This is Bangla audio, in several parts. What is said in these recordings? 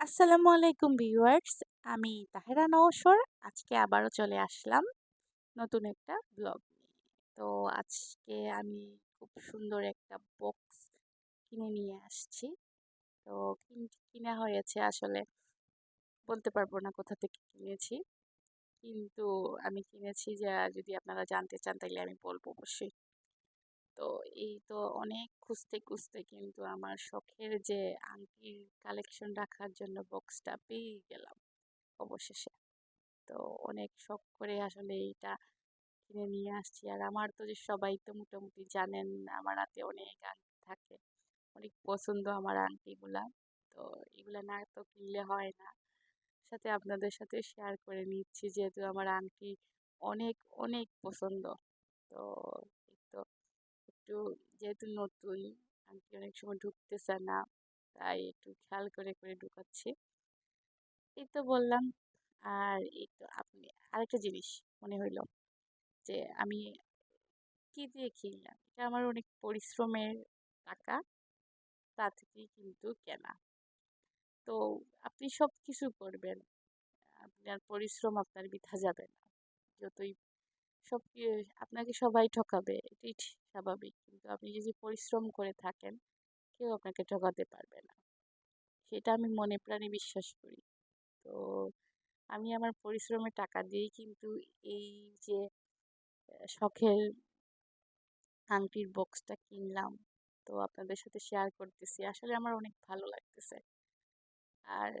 আসসালামু আলাইকুম ভিউয়ার্স, আমি তাহেরা নওশর। আজকে আবারও চলে আসলাম নতুন একটা ব্লগ নিয়ে। তো আজকে আমি খুব সুন্দর একটা বক্স কিনে নিয়ে আসছি। তো কিনা হয়েছে আসলে বলতে পারব না কোথা থেকে কিনেছি। কিন্তু আমি কিনেছি যা যদি আপনারা জানতে চান তাহলে আমি বলব অবশ্যই। তো এই তো অনেক খুঁজতে খুঁজতে কিন্তু আমার শখের যে আংটির কালেকশন রাখার জন্য বক্সটা পেয়ে গেলাম অবশেষে। তো অনেক শখ করে আসলে এইটা কিনে নিয়ে আসছি। আর আমার তো যে সবাই তো মোটামুটি জানেন, আমার হাতে অনেক আংটি থাকে, অনেক পছন্দ আমার আংটিগুলা। তো এগুলা না তো কিনলে হয় না। সাথে আপনাদের সাথে শেয়ার করে নিচ্ছি, যেহেতু আমার আংটি অনেক অনেক পছন্দ। তো তো একটু যেহেতু নতুন আংটি অনেক সময় ঢুকতেছে না, তাই একটু খেয়াল করে করে ঢুকাচ্ছি। এই তো বললাম, আর এই তো আপনি, আরেকটা জিনিস মনে হইল যে আমি কি দিয়ে কিনলাম? এটা আমার অনেক পরিশ্রমের টাকা, তা থেকেই কিন্তু কেনা। তো আপনি সব কিছু করবেন, আপনার পরিশ্রম আপনার বৃথা যাবে না। যতই সব আপনাকে সবাই ঠকাবে? এটাই স্বাভাবিক। কিন্তু আপনি যদি পরিশ্রম করে থাকেন, কেউ আপনাকে ঠকাতে পারবে না। সেটা আমি মনে প্রাণে বিশ্বাস করি। তো আমি আমার পরিশ্রমের টাকা দিয়েই কিন্তু এই যে শখের আংটির বক্সটা কিনলাম, তো আপনাদের সাথে শেয়ার করতেছি। আসলে আমার অনেক ভালো লাগতেছে। আর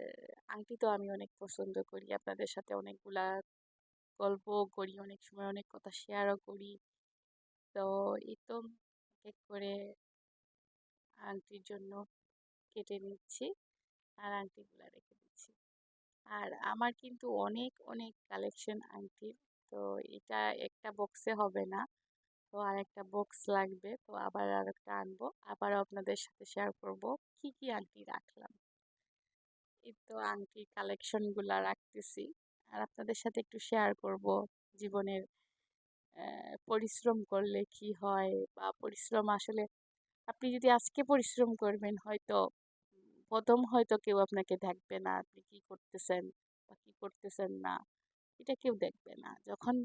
আংটি তো আমি অনেক পছন্দ করি। আপনাদের সাথে অনেকগুলা গল্পও করি, অনেক সময় অনেক কথা শেয়ারও করি। তো এই তো এক করে আংটির জন্য কেটে নিচ্ছি আর আংটিগুলো রেখে দিচ্ছি। আর আমার কিন্তু অনেক অনেক কালেকশন আংটির। তো এটা একটা বক্সে হবে না। তো আর একটা বক্স লাগবে। তো আবার আর একটা আনব। আবারও আপনাদের সাথে শেয়ার করব কি কি আংটি রাখলাম। এই তো আংটির কালেকশনগুলো রাখতেছি। আর আপনাদের সাথে একটু শেয়ার করব। জীবনের পরিশ্রম করলে কি হয়? বা পরিশ্রম আসলে, আপনি যদি আজকে পরিশ্রম করবেন, হয়তো প্রথম হয়তো কেউ আপনাকে দেখবে না, আপনি কি করতেছেন বা কি করতেছেন না, এটা কেউ দেখবে না। যখন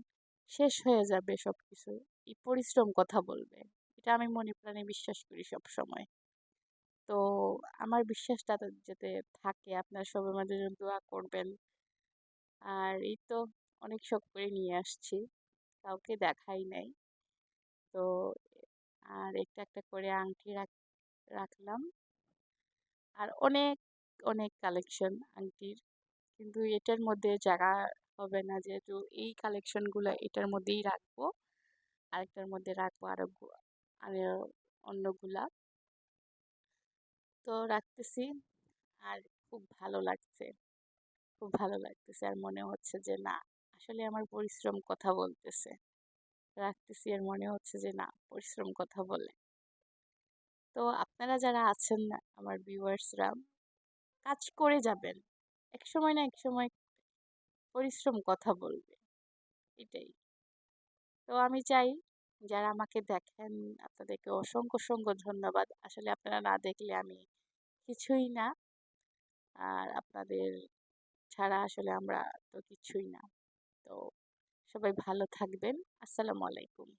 শেষ হয়ে যাবে সব কিছু এই পরিশ্রম কথা বলবে। এটা আমি মনে প্রাণে বিশ্বাস করি সব সময় তো আমার বিশ্বাসটা যাতে থাকে, আপনার আমাদের জন্য দোয়া করবেন আর এই তো অনেক শখ করে নিয়ে আসছি। কাউকে দেখাই নাই। তো আর একটা একটা করে আংটি রাখলাম। আর অনেক অনেক কালেকশন আংটির। কিন্তু এটার মধ্যে জায়গা হবে না। যেহেতু এই কালেকশনগুলো এটার মধ্যেই রাখব। আরেকটার মধ্যে রাখব আরও আর অন্যগুলা তো রাখতেছি। আর খুব ভালো লাগছে। খুব ভালো লাগতেছে। আর মনে হচ্ছে যে, না, আসলে আমার পরিশ্রম কথা বলতেছে। রাখতেছি, আর মনে হচ্ছে যে, না, পরিশ্রম কথা বলে। তো আপনারা যারা আছেন না, আমার ভিউয়ার্সরা, কাজ করে যাবেন। এক সময় না, এক সময় পরিশ্রম কথা বলবে। এটাই। তো আমি চাই, যারা আমাকে দেখেন, আপনাদেরকে অসংখ্য অসংখ্য ধন্যবাদ। আসলে আপনারা না দেখলে আমি কিছুই না। আর আপনাদের ছাড়া আসলে আমরা তো কিছুই না। তো সবাই ভালো থাকবেন। আসসালামু আলাইকুম।